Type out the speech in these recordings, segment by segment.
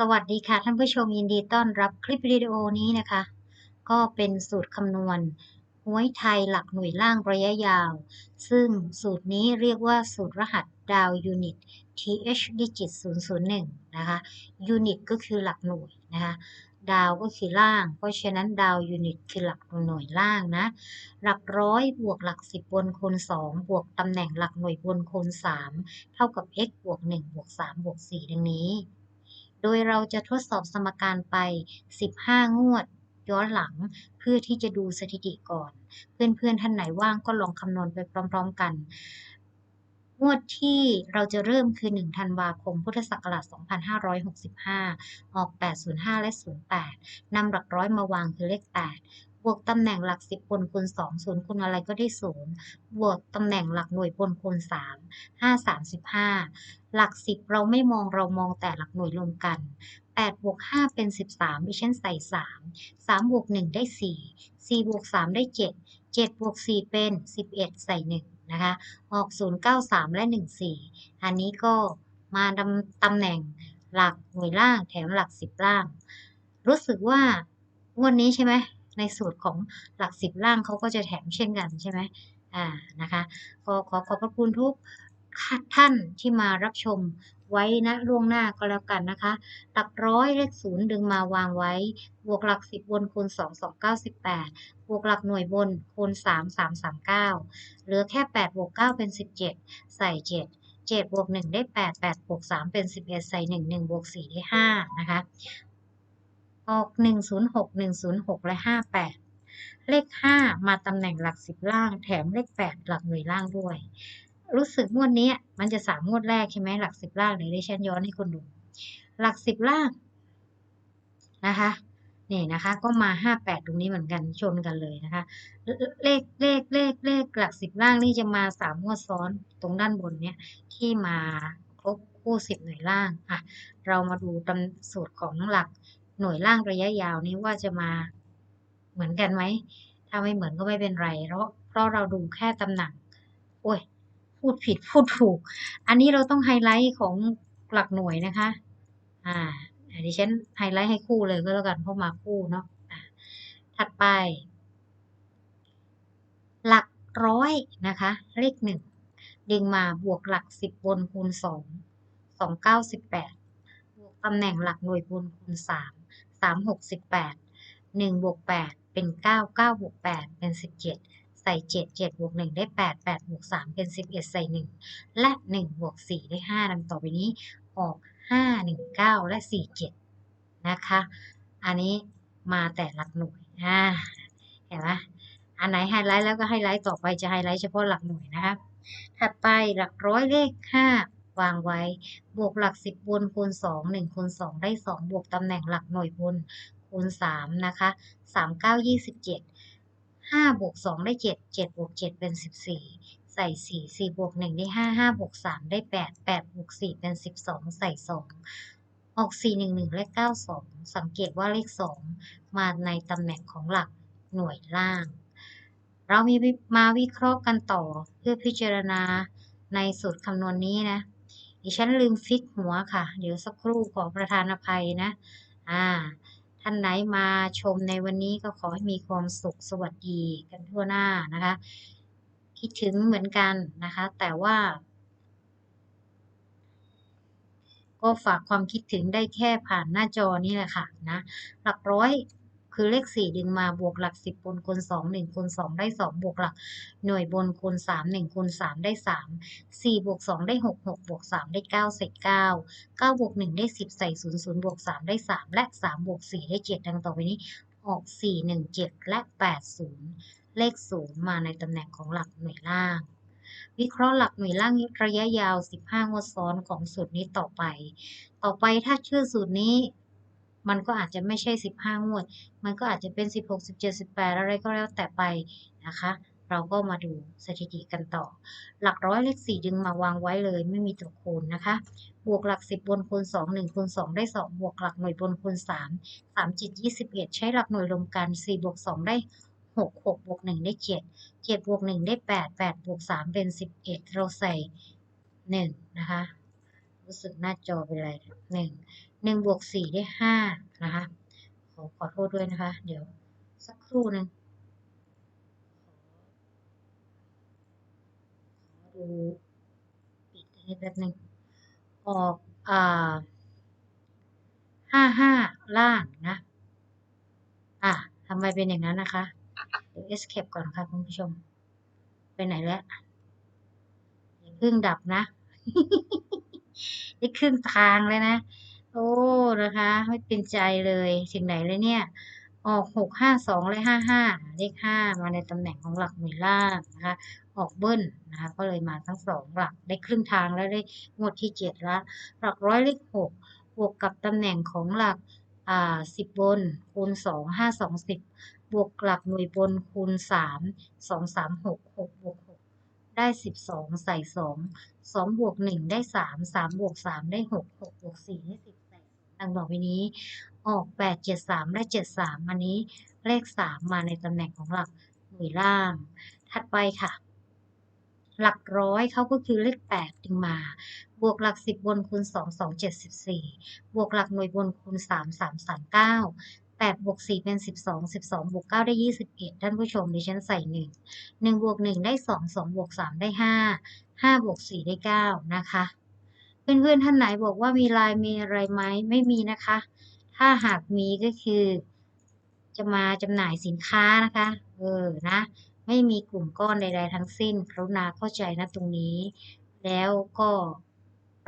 สวัสดีค่ะท่านผู้ชมยินดีต้อนรับคลิปวิดีโอนี้นะคะ ก็เป็นสูตรคำนวณหวยไทยหลักหน่วยล่างระยะยาว ซึ่งสูตรนี้เรียกว่าสูตรรหัสดาวยูนิต TH digit 001 นะคะยูนิตก็คือหลักหน่วยนะคะดาวก็คือล่าง เพราะฉะนั้นดาวยูนิตคือหลักหน่วยล่างนะ หลักร้อยบวกหลักสิบบนคูณสองบวกตำแหน่งหลักหน่วยบนคูณสามเท่ากับ x บวกหนึ่งบวกสามบวกสี่ดังนี้ โดยเราจะทดสอบสมการไป 15 งวดย้อนหลัง เพื่อที่จะดูสถิติก่อน เพื่อนๆท่านไหนว่างก็ลองคำนวณไปพร้อมๆกันงวดที่เราจะเริ่มคือ 1 ธันวาคม พุทธศักราช 2565 ออก 805 และ 08 นำหลักร้อยมาวางคือเลข 8 บวกตำแหน่งหลัก10บนคูณ2 0คูณอะไรก็ได้0บวกตำแหน่งหลักหน่วยบนคูณ3 5 35หลัก10เราไม่มองเรามองแต่หลักหน่วยรวมกัน8บวก5เป็น13ดิฉันใส่3 3บวก1ได้4 4บวก3ได้7 7บวก4เป็น11ใส่1นะคะออก093และ14อันนี้ก็มาดำตำแหน่งหลักหน่วยล่างแถมหลัก10ล่าง รู้สึกว่างวดนี้ใช่ไหม ในสูตรของหลัก10ล่างเขาก็จะแถมเช่นกันใช่ไหมอ่านะคะก็ขอขอบพระคุณทุกท่านที่มารับชมไว้นะล่วงหน้าก็แล้วกันนะคะ หลักร้อยเลขศูนย์ดึงมาวางไว้ บวกหลักสิบบนคูณสองสองเก้าสิบแปดบวกหลักหน่วยบนคูณสามสามสามเก้าเหลือแค่แปดบวกเก้าเป็นสิบเจ็ดใส่เจ็ดเจ็ดบวกหนึ่งได้แปดแปดบวกสามเป็นสิบเอ็ดใส่หนึ่งหนึ่งบวกสี่ได้ห้านะคะ ออกหนึ่งศูนย์หกหนึ่งศูนย์หกและห้าแปดเลขห้ามาตำแหน่งหลักสิบล่าง แถมเลขแปดหลักหน่วยล่างด้วย รู้สึกงวดนี้มันจะสามงวดแรกใช่ไหมหลักสิบล่างเดี๋ยวดิฉันย้อนให้คุณดู หลักสิบล่างนะคะนี่นะคะก็มาห้าแปดตรงนี้เหมือนกันชนกันเลยนะคะ เลขเลขเลขเลขหลักสิบล่างนี่จะมาสามงวดซ้อนตรงด้านบนเนี้ยที่มาครบคู่สิบหน่วยล่างอะเรามาดูตำสูตรของหลัก หน่วยล่างระยะยาวนี้ว่าจะมาเหมือนกันไหม ถ้าไม่เหมือนก็ไม่เป็นไร เพราะเพราะเราดูแค่ตำแหน่งโอ้ย พูดผิดพูดถูก อันนี้เราต้องไฮไลท์ของหลักหน่วยนะคะ อ่าดิฉันไฮไลท์ให้คู่เลยก็แล้วกันเพราะมาคู่เนาะะถัดไป หลักร้อยนะคะ เลขหนึ่งดึงมาบวกหลักสิบบนคูณสองสองเก้าสิบแปดบวกตำแหน่งหลักหน่วยบนคูณสามามหกสิบแปดหนึ่งบวกแปดเป็นเก้าเก้าบวกแปดเป็นสิบเจ็ดใส่เจ็ดเจ็ดบวกหนึ่งได้แปดแปดบวกสามเป็นสิบเอ็ดใส่หนึ่งและหนึ่งบวกสี่ได้ห้าดังต่อไปนี้ออกห้าหนึ่งเก้าและสี่เจ็ดนะคะ อันนี้มาแต่หลักหน่วยอ่าเห็นไหมอันไหนไฮไลท์แล้วก็ไฮไลท์ต่อไปจะไฮไลท์เฉพาะหลักหน่วยนะคะถัดไปหลักร้อยเลขห้า วางไว้ บวกหลักสิบบนคูณสองหนึ่งคูณสองได้สองบวกตำแหน่งหลักหน่วยบนคูณสามนะคะสามเก้ายี่สิบเจ็ดห้าบวกสองได้เจ็ดเจ็ดบวกเจ็ดเป็นสิบสี่ใส่สี่สี่บวกหนึ่งได้ห้าห้าบวกสามได้แปดแปดบวกสี่เป็นสิบสองใส่สองออกสี่หนึ่งหนึ่งเลขเก้าสองสังเกตว่าเลขสองมาในตำแหน่งของหลักหน่วยล่าง เรามีมาวิเคราะห์กันต่อเพื่อพิจารณาในสูตรคำนวณนนี้นะ ดิฉันลืมฟิกหัวค่ะ เดี๋ยวสักครู่ขอประทานอภัยนะ อ่า ท่านไหนมาชมในวันนี้ก็ขอให้มีความสุขสวัสดีกันทั่วหน้านะคะ คิดถึงเหมือนกันนะคะ แต่ว่า ก็ฝากความคิดถึงได้แค่ผ่านหน้าจอนี่แหละค่ะนะ หลักร้อย คือเลขสี่ดึงมาบวกหลักสิบบนคูณสองหนึ่งคูณสองได้สองบวกหลัก หน่วยบนคูณสามหนึ่งคูณสามได้สามสี่บวกสองได้หกหกบวกสามได้เก้าใส่เก้าเก้าบวกหนึ่งได้สิบใส่ศูนย์ศูนย์บวกสามได้สามและสามบวกสี่ได้เจ็ดดังต่อไปนี้ออกสี่หนึ่งเจ็ดและแปดศูนย์เลขศูนย์มาในตำแหน่งของหลักหน่วยล่างวิเคราะห์หลักหน่วยล่างระยะยาว 15 งวดซ้อนของสูตรนี้ต่อไป ต่อไปถ้าชื่อสูตรนี้ มันก็อาจจะไม่ใช่ 15 งวด มันก็อาจจะเป็น 16 17 18 อะไรก็แล้วแต่ไปนะคะ เราก็มาดูสถิติกันต่อ หลักร้อยเลข4ดึงมาวางไว้เลยไม่มีตัวคูณนะคะ บวกหลัก 10 บนคูณ2 1คูณ2ได้ 2 บวกหลักหน่วยบนคูณ3 3 7 21 ใช้หลักหน่วยรวมกัน4บวก2ได้6 6บวก1ได้7 7บวก1ได้8 8บวก3เป็น11เอ็ดเราใส่1นะคะ รู้สึกหน้าจอเป็นไรหนึ่ง หนึ่งบวกสี่ได้ห้านะคะขอขอโทษด้วยนะคะ เดี๋ยวสักครู่หนึ่งดูปิดให้แป๊บหนึ่งออกอ่าห้าห้าล่างนะ อะทำไมเป็นอย่างนั้นนะคะเดี๋ยว escape ก่อนค่ะคุณผู้ชม ไปไหนแล้วอย่าเพิ่งดับนะได้ครึ่งทางเลยนะ อ้นะคะ ไม่เป็นใจเลยถึงไหนเลยเนี่ย ออกหกห้าสองเลยห้าห้าเลขห้ามาในตำแหน่งของหลักหน่วยล่างนะคะ ออกเบิ้ลนะคะก็เลยมาทั้งสองหลักได้ครึ่งทางแล้วได้งวดที่เจ็ดละหลักร้อยเลขหกบวกกับตำแหน่งของหลักอ่าสิบบนคูณสองห้าสองสิบบวกหลักหน่วยบนคูณสามสองสามหกหกบวกหกได้สิบสองใส่สองสองบวกหนึ่งได้สามสามบวกสามได้หกหกบวกสี่ได้สิบ ดังต่อไปนี้ ออกแปดเจ็ดสามได้เจ็ดสามอันนี้เลขสามมาในตำแหน่งของหลักหน่วยล่าง ถัดไปค่ะ หลักร้อยเขาก็คือเลขแปดดึงมา บวกหลักสิบบนคูณสองสองเจ็ดสิบสี่บวกหลักหน่วยบนคูณสามสามสามเก้าแปดบวกสี่เป็นสิบสองสิบสองบวกเก้าได้ยี่สิบเอ็ดท่านผู้ชมดิฉันใส่หนึ่งหนึ่งบวกหนึ่งได้สองสองบวกสามได้ห้าห้าบวกสี่ได้เก้านะคะ เพื่อนๆท่านไหนบอกว่ามีลายมีอะไรไหมไม่มีนะคะ ถ้าหากมีก็คือ จะมาจำหน่ายสินค้านะคะ เออนะ ไม่มีกลุ่มก้อนใดๆทั้งสิ้นกรุณาเข้าใจนะตรงนี้ แล้วก็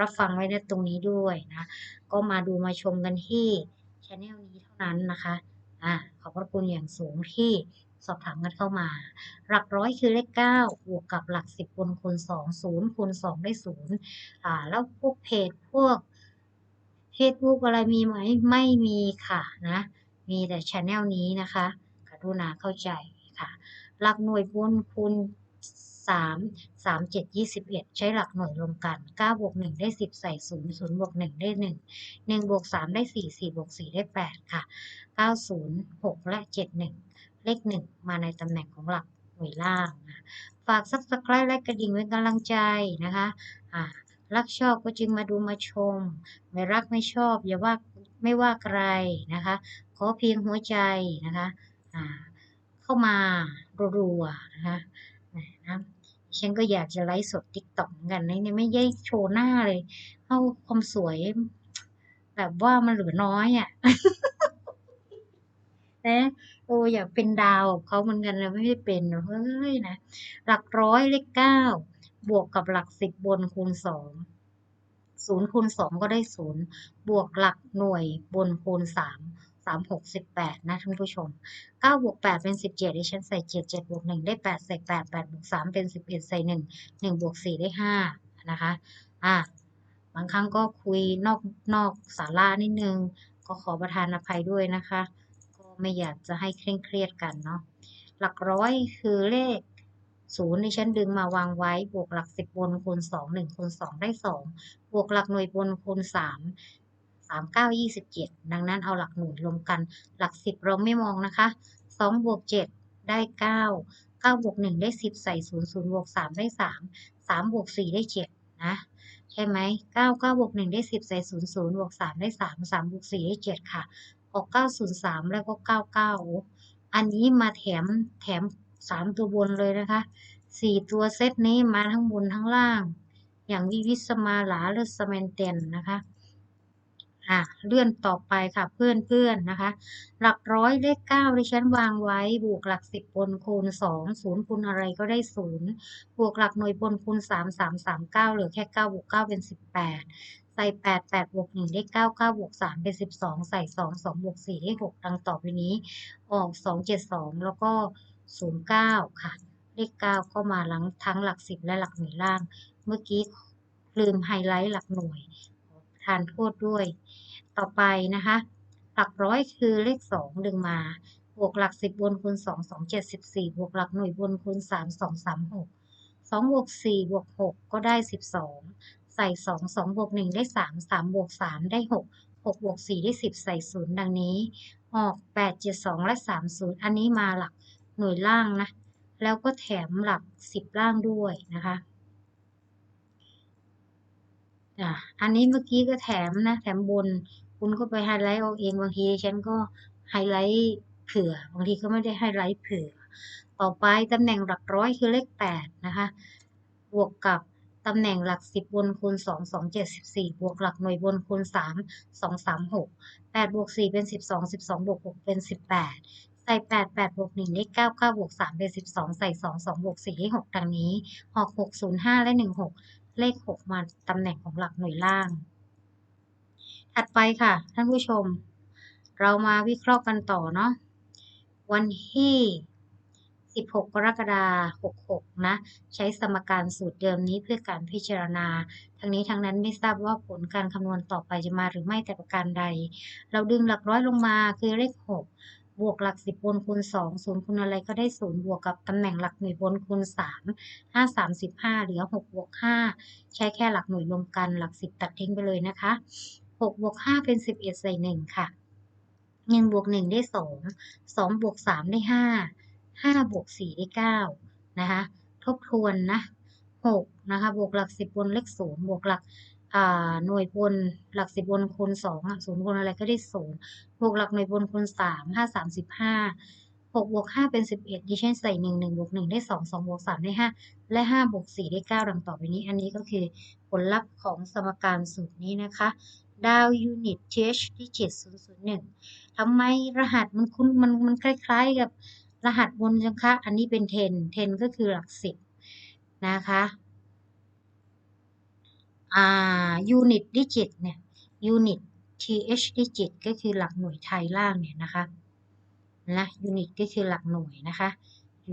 รับฟังไว้นะตรงนี้ด้วยนะ ก็มาดูมาชมกันที่ช anel นี้เท่านั้นนะคะ อ่าขอบพระคุณอย่างสูงที่ สอบถามกันเข้ามา หลักร้อยคือเลขเก้าบวกกับหลักสิบบนคูณสองศูนย์คูณสองได้ศูนย์อ่าแล้วพวกเพจพวกเฟซบุ๊กอะไรมีไหมไม่มีค่ะนะ มีแต่ช anel นี้นะคะกรุณาเข้าใจค่ะ หลักหน่วยบนคูณสามสามเจ็ดยี่สิบเอ็ดใช้หลักหน่วยรวมกันเก้าบวกหนึ่งได้สิบใส่ศูนย์ศูนย์บวกหนึ่งได้หนึ่งหนึ่งบวกสามได้สี่สี่บวกสี่ได้แปดค่ะเก้าศูนย์หกและเจ็ดหนึ่ง เลขหนึ่งมาในตำแหน่งของหลักหน่วยล่างนะฝากซับสไครต์และกระดิ่งเป็นกำลังใจนะคะอ่ารักชอบก็จึงมาดูมาชม ไม่รักไม่ชอบ อย่าว่าไม่ว่าใครนะคะ ขอเพียงหัวใจนะคะอ่าเข้ามารัวๆนะคะนะฉันก็อยากจะไลฟ์สดติ๊กต็อกเหมือนกันนะเนี่ยไม่ได้โชว์หน้าเลย เอาความสวย แบบว่ามันเหลือน้อยอะ นะโอ้อยากเป็นดาวเขาเหมือนกันนะไม่ได้เป็นเฮ้ยนะหลักร้อยเลขเก้าบวกกับหลักสิบบนคูณสองศูนย์คูณสองก็ได้ศูนย์บวกหลักหน่วยบนคูณสามสามหกสิบแปดนะท่านผู้ชมเก้าบวกแปดเป็นสิบเจ็ดดิฉันใส่เจ็ดเจ็ดบวกหนึ่งได้แปดใส่แปดแปดบวกสามเป็นสิบเอ็ดใส่หนึ่งหนึ่งบวกสี่ได้ห้านะคะอะบางครั้งก็คุยนอกนอกสาระนิดนึง ก็ขอประทานอภัยด้วยนะคะ ไม่อยากจะให้เคร่งเครียดกันเนาะหลักร้อยคือเลขศูนย์ที่ฉันดึงมาวางไว้ บวกหลักสิบบนคูณสองหนึ่งคูณสองได้สองบวกหลักหน่วยบนคูณสามสามเก้ายี่สิบเจ็ดดังนั้นเอาหลักหน่วยรวมกัน หลักสิบเราไม่มองนะคะสองบวกเจ็ดได้เก้าเก้าบวกหนึ่งได้สิบใส่ศูนย์ศูนย์บวกสามได้สามสามบวกสี่ได้เจ็ดนะใช่ไหมเก้าเก้าบวกหนึ่งได้สิบใส่ศูนย์ศูนย์บวกสามได้สามสามบวกสี่ได้เจ็ดค่ะ ออกเก้าศูนย์สามแล้วก็เก้าเก้าอันนี้มาแถมแถมสามตัวบนเลยนะคะสี่ตัวเซตนี้มาทั้งบนทั้งล่าง อย่างวิวิสมาหลาหรือสเมนเตนนะคะ อะ เลื่อนต่อไปค่ะเพื่อนเพื่อนนะคะ หลักร้อยเลขเก้าดิฉันวางไว้ บวกหลักสิบบนคูณสองศูนย์คูณอะไรก็ได้ศูนย์บวกหลักหน่วยบนคูณสามสามสามเก้าเหลือแค่เก้าบวกเก้าเป็นสิบแปด ส่แปดแปดบวกหนึ่งได้เก้าเก้าบวกสามเป็นสิบสองใส่สองสองบวกสี่ได้หกดังต่อไปนี้ ออกสองเจ็ดสองแล้วก็ศูนย์เก้าค่ะ เลขเก้าเข้ามาหลังทั้งหลักสิบและหลักหน่วยล่าง เมื่อกี้ลืมไฮไลท์หลักหน่วยทานโทษด้วย ต่อไปนะคะ หลักร้อยคือเลขสองดึงมาบวกหลักสิบบนคูณสองสองเจ็ดสิบสี่บวกหลักหน่วยบนคูณสามสองสามหกสองบวกสี่บวกหกก็ได้สิบสอง ใส่สองสองบวกหนึ่งได้สามสามบวกสามได้หกหกบวกสี่ได้สิบใส่ศูนย์ดังนี้ ออกแปดเจ็ดสองและสามศูนย์อันนี้มาหลักหน่วยล่างนะ แล้วก็แถมหลักสิบล่างด้วยนะคะอะอันนี้เมื่อกี้ก็แถมนะ แถมบน คุณก็ไปไฮไลท์เอาเองบางทีฉันก็ไฮไลท์เผื่อบางทีก็ไม่ได้ไฮไลท์เผื่อ ต่อไปตำแหน่งหลักร้อยคือเลขแปดนะคะ บวกกับ ตำแหน่งหลักสิบบนคูณสองสองเจ็ดสิบสี่บวกหลักหน่วยบนคูณสามสองสามหกแปดบวกสี่เป็นสิบสองสิบสองบวกหกเป็นสิบแปดใส่แปดแปดบวกหนึ่งได้เก้าเก้าบวกสามเป็นสิบสองใส่สองสองบวกสี่ได้หกดังนี้หอกหกศูนย์ห้าและหนึ่งหกเลขหกมาตำแหน่งของหลักหน่วยล่าง ถัดไปค่ะ ท่านผู้ชม เรามาวิเคราะห์กันต่อเนาะวันที่ 16 กรกฎาคม 66 นะ ใช้สมการสูตรเดิมนี้เพื่อการพิจารณา ทั้งนี้ทั้งนั้นไม่ทราบว่าผลการคำนวณต่อไปจะมาหรือไม่แต่ประการใด เราดึงหลักร้อยลงมาคือเลข 6 บวกหลัก 10บนคูณ2 0คูณอะไรก็ได้ 0 บวกกับตำแหน่งหลักหน่วยบนคูณ 3 5 35 เหลือ 6 บวก 5 ใช้แค่หลักหน่วยรวมกันหลัก 10 ตัดทิ้งไปเลยนะคะ 6 บวก 5 เป็น 11 ใส่ 1 ค่ะ1บวก1ได้ 2 2 บวก 3 ได้ 5 5บวก4ได้9นะคะทบทวนนะ6นะคะบวกหลัก 10บนเลข0บวกหลักหน่วยบนหลัก10บนคูณ2อะ0บนอะไรก็ได้0บวกหลักหน่วยบนคูณ3 5 35 6บวก5เป็น11ดิฉันใส่1 1บวก1ได้2 2บวก3ได้5และ5บวก4ได้9ดังต่อไปนี้ อันนี้ก็คือผลลัพธ์ของสมการสูตรนี้นะคะ ดาวยูนิต TH ที่7001ทำไมรหัสมันคุ้นมันมันคล้ายๆกับ รหัสบนจังคะอันนี้เป็น 10 10 ก็คือหลัก10นะคะอ่า unit digit เนี่ย unit th digit ก็คือหลักหน่วยไทยล่างเนี่ยนะคะนะ unit ก็คือหลักหน่วยนะคะ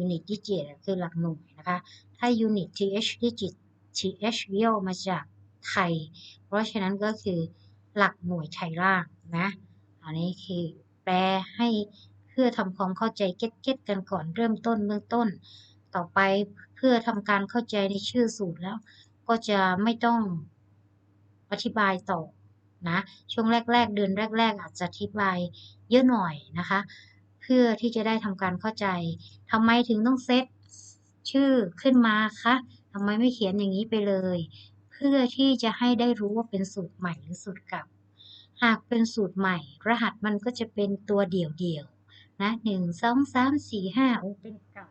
unit digit คือหลักหน่วยนะคะถ้า unit th digit th ย่อมาจากไทย เพราะฉะนั้นก็คือหลักหน่วยไทยล่างนะอันนี้คือแปลให้ พื่อทำความเข้าใจเก็ตๆกันก่อนเริ่มต้นเบื้องต้น ต่อไปเพื่อทำการเข้าใจในชื่อสูตรแล้ว ก็จะไม่ต้องอธิบายต่อนะช่วงแรก ๆ เดือนแรก ๆ อาจจะอธิบายเยอะหน่อยนะคะ เพื่อที่จะได้ทำการเข้าใจทำไมถึงต้องเซตชื่อขึ้นมาคะทำไมไม่เขียนอย่างนี้ไปเลย เพื่อที่จะให้ได้รู้ว่าเป็นสูตรใหม่หรือสูตรเก่าหากเป็นสูตรใหม่ รหัสมันก็จะเป็นตัวเดี่ยว นะหนึ่งสองสามสี่ห้าโอ้เป็นเก่า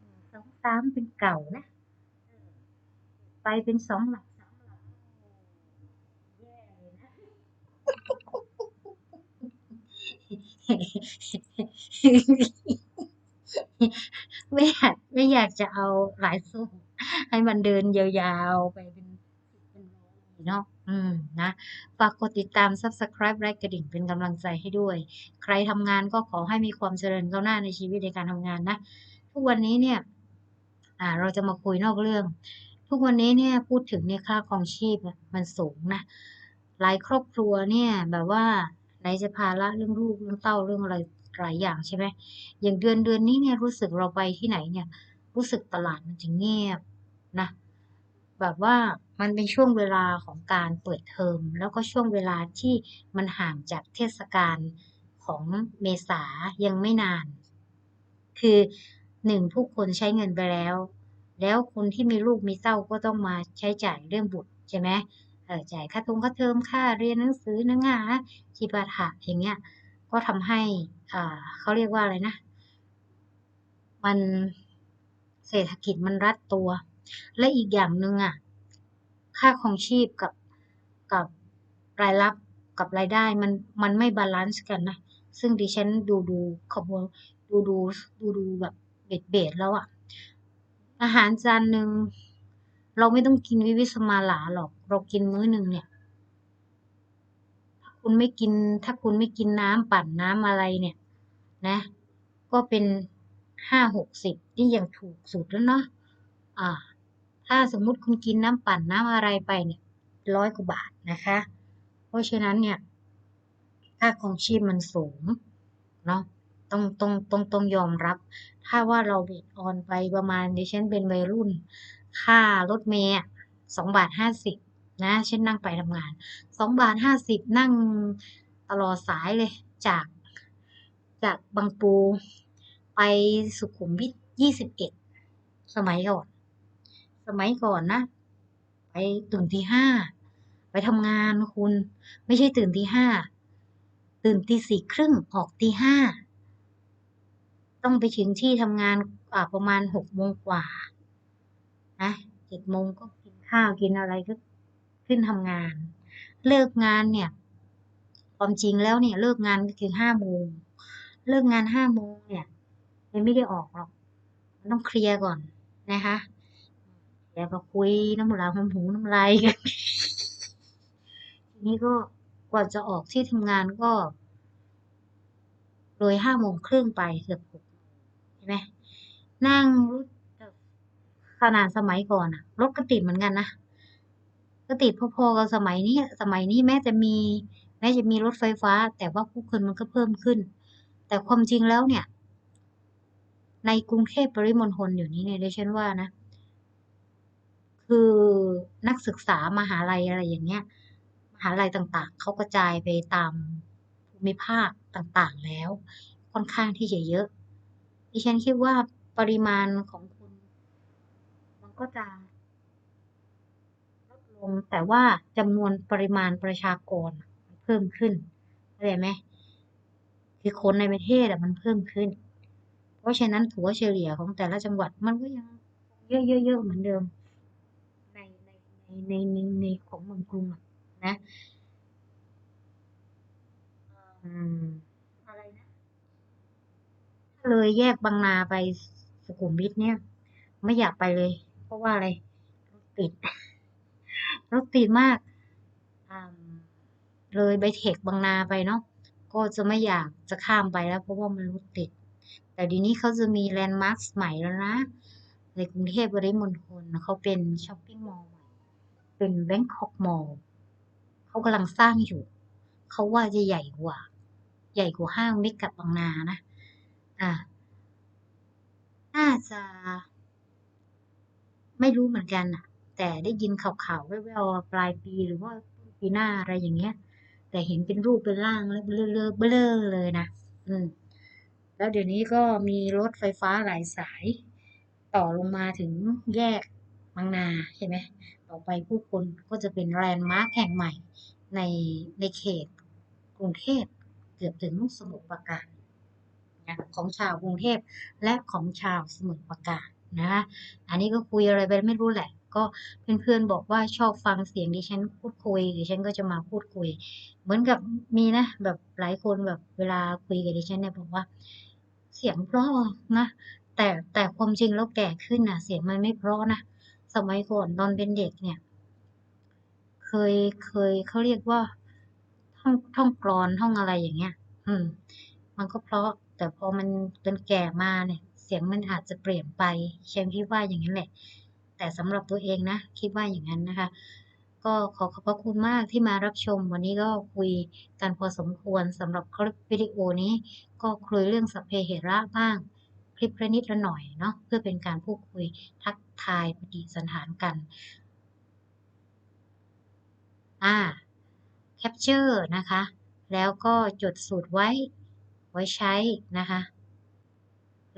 หนึ่งสองสามเป็นเก่านะไปเป็นสองหลักสามหลักแย่เลยนะไม่อยากไม่อยากจะเอาหลายสูตรให้มันเดินยาวๆไปเป็นเป็นร้อยเนาะ อืมนะฝากกดติดตาม Subscribe และกระดิ่งเป็นกำลังใจให้ด้วย ใครทำงานก็ขอให้มีความเจริญก้าวหน้าในชีวิตในการทำงานนะ ทุกวันนี้เนี่ยอ่าเราจะมาคุยนอกเรื่อง ทุกวันนี้เนี่ยพูดถึงเนี่ยค่าครองชีพมันสูงนะ หลายครอบครัวเนี่ยแบบว่าไหนจะภาระเรื่องลูกเรื่องเต้าเรื่องอะไรหลายอย่างใช่ไหมอย่างเดือนเดือนนี้เนี่ยรู้สึกเราไปที่ไหนเนี่ย รู้สึกตลาดมันจะเงียบนะ แบบว่ามันเป็นช่วงเวลาของการเปิดเทอม แล้วก็ช่วงเวลาที่มันห่างจากเทศกาลของเมษายังไม่นาน คือหนึ่งผู้คนใช้เงินไปแล้ว แล้วคนที่มีลูกมีเต้าก็ต้องมาใช้จ่ายเรื่องบุตรใช่ไหมเออจ่ายค่าทงค่าเทอมค่าเรียนหนังสือหนังหาจิปาถะอย่างเงี้ยก็ทำให้อ่าเขาเรียกว่าอะไรนะ มันเศรษฐกิจมันรัดตัว และอีกอย่างหนึ่งอะ ค่าของชีพกับกับรายรับกับรายได้มันมันไม่บาลานซ์กันนะ ซึ่งดิฉันดูดูขบวนดูดูดูดูแบบเบ็ดเบ็ดแล้วอะอาหารจานหนึ่งเราไม่ต้องกินวิวิสมาหลาหรอก เรากินมื้อหนึ่งเนี่ยถ้าคุณไม่กิน ถ้าคุณไม่กินน้ำปั่นน้ำอะไรเนี่ย นะ ก็เป็นห้าหกสิบนี่ยังถูกสุดแล้วเนาะอ่า ถ้าสมมุติคุณกินน้ำปั่นน้ำอะไรไปเนี่ยร้อยกว่าบาทนะคะ เพราะฉะนั้นเนี่ยค่าครองชีพมันสูงเนาะต้องต้องต้องต้องยอมรับ ถ้าว่าเราเบดออนไปประมาณดิฉันเป็นวัยรุ่น ค่ารถเมย์สองบาทห้าสิบนะเช่นนั่งไปทำงานสองบาทห้าสิบนั่งตลอดสายเลยจากจากบางปูไปสุขุมวิทยี่สิบเอ็ดสมัยก่อน สมัยก่อนนะ ไปตื่นที่ห้าไปทำงานคุณ ไม่ใช่ตื่นตีห้าตื่นตีสี่ครึ่งออกตีห้าต้องไปถึงที่ทำงานอ่าประมาณหกโมงกว่านะเจ็ดโมงก็กินข้าวกินอะไรก็ขึ้นทำงาน เลิกงานเนี่ย ความจริงแล้วเนี่ย เลิกงานก็คือห้าโมงเลิกงานห้าโมงเนี่ยมันไม่ได้ออกหรอก มันต้องเคลียร์ก่อนนะคะ เคลียร์ก็คุยน้ำลายน้ำหูน้ำลายกันทีนี้ก็กว่าจะออกที่ทำงานก็เลยห้าโมงครึ่งไปเกือบหกโมงใช่ไหมนั่งรถขนาดสมัยก่อนอะรถก็ติดเหมือนกันนะก็ติดพอๆกับสมัยนี้ สมัยนี้แม้จะมีแม้จะมีรถไฟฟ้า แต่ว่าผู้คนมันก็เพิ่มขึ้น แต่ความจริงแล้วเนี่ย ในกรุงเทพปริมณฑลอยู่นี้เนี่ยดิฉันว่านะ คือนักศึกษามหาลัยอะไรอย่างเงี้ย มหาลัยต่างๆ เขากระจายไปตามภูมิภาคต่างๆ แล้ว ค่อนข้างที่จะเยอะ ดิฉันคิดว่าปริมาณของคุณ มันก็จะลดลง แต่ว่าจำนวนปริมาณประชากรเพิ่มขึ้นเข้าใจไหมคือคนในประเทศอะมันเพิ่มขึ้น เพราะฉะนั้นถัวเฉลี่ยของแต่ละจังหวัดมันก็ยังเยอะๆๆเหมือนเดิม ในในในในของเมืองกรุงอะนะอืมอะไรนะถ้าเลยแยกบางนาไปสุขุมวิทเนี่ย ไม่อยากไปเลย เพราะว่าอะไรรถติดรถติดมากอ่าเลยไบเทคบางนาไปเนาะก็จะไม่อยากจะข้ามไปแล้ว เพราะว่ามันรถติด แต่ดีนี้เขาจะมีแลนด์มาร์คใหม่แล้วนะ ในกรุงเทพปริมณฑลเขาเป็นช้อปปิ้งมอลล์ใหม่ เป็นแบงคอกมอลเขากำลังสร้างอยู่ เขาว่าจะใหญ่กว่า ใหญ่กว่าห้างเมกะบบางนานะ อ่า น่าจะ ไม่รู้เหมือนกันนะแต่ได้ยินข่าวๆแว่วๆปลายปีหรือว่าปีหน้าอะไรอย่างเงี้ย แต่เห็นเป็นรูปเป็นร่างแล้วเบลอเบลอเลยนะ อืม แล้วเดี๋ยวนี้ก็มีรถไฟฟ้าหลายสาย ต่อลงมาถึงแยกบางนาใช่ไหม ต่อไปผู้คนก็จะเป็นแลนด์มาร์คแห่งใหม่ในในเขตกรุงเทพเกือบถึงสมุทรปราการนะของชาวกรุงเทพและของชาวสมุทรปราการนะอันนี้ก็คุยอะไรไปไม่รู้แหละ ก็เพื่อนๆบอกว่าชอบฟังเสียงดิฉันพูดคุยดิฉันก็จะมาพูดคุย เหมือนกับมีนะ แบบหลายคนแบบเวลาคุยกับดิฉันเนี่ยบอกว่า เสียงเพราะนะแต่แต่ความจริงแล้วแก่ขึ้นน่ะเสียงมันไม่เพราะนะ สมัยก่อนตอนเป็นเด็กเนี่ย เคยเคยเขาเรียกว่าท่องท่องกลอนท่องอะไรอย่างเงี้ย อืม มันก็เพราะแต่พอมันเป็นแก่มาเนี่ย เสียงมันอาจจะเปลี่ยนไปฉันคิดว่าอย่างนั้นแหละ แต่สำหรับตัวเองนะคิดว่าอย่างนั้นนะคะ ก็ขอขอบพระคุณมากที่มารับชม วันนี้ก็คุยกันพอสมควรสำหรับคลิปวิดีโอนี้ ก็คุยเรื่องสัพเพเหระบ้าง ลิปละนิดละหน่อยเนาะเพื่อเป็นการพูดคุยทักทายปฏิสันถานกันอ่าแคปเจอร์นะคะ แล้วก็จดสูตรไว้ไว้ใช้นะคะ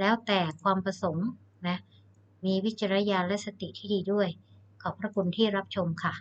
แล้วแต่ความประสงค์นะมีวิจารณญาและสติที่ดีด้วย ขอบพระคุณที่รับชมค่ะ